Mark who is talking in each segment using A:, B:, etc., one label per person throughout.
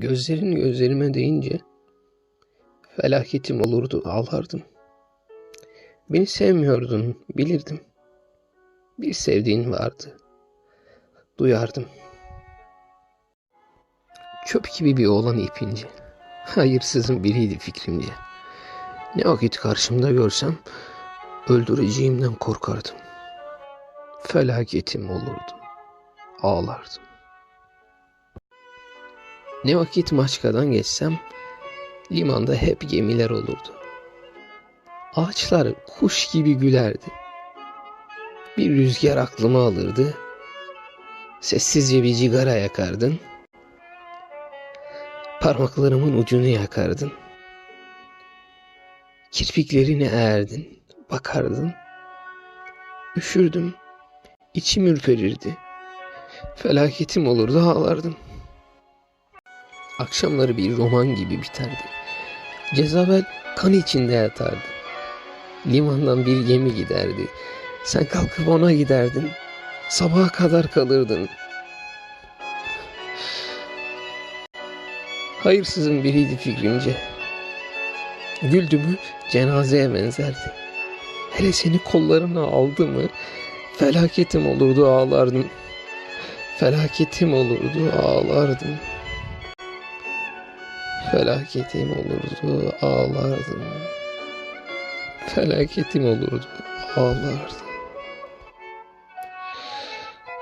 A: Gözlerin gözlerime değince felaketim olurdu ağlardım. Beni sevmiyordun bilirdim. Bir sevdiğin vardı. Duyardım. Çöp gibi bir oğlan ipince. Hayırsızın biriydi fikrimce. Ne vakit karşımda görsem öldüreceğimden korkardım. Felaketim olurdu. Ağlardım. Ne vakit Maçka'dan geçsem limanda hep gemiler olurdu. Ağaçlar kuş gibi gülerdi. Bir rüzgar aklıma alırdı. Sessizce bir cigara yakardın. Parmaklarımın ucunu yakardın. Kirpiklerini eğerdin, bakardın. Üşürdüm, içim ürperirdi. Felaketim olurdu ağlardım. Akşamları bir roman gibi biterdi. Cezabel kan içinde yatardı. Limandan bir gemi giderdi. Sen kalkıp ona giderdin. Sabaha kadar kalırdın. Hayırsızın biriydi fikrimce. Güldü mü cenazeye benzerdi. Hele seni kollarına aldı mı felaketim olurdu ağlardım. Felaketim olurdu ağlardım. Felaketim olurdu ağlardım. Felaketim olurdu ağlardım.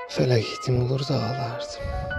A: Felaketim olurdu ağlardım.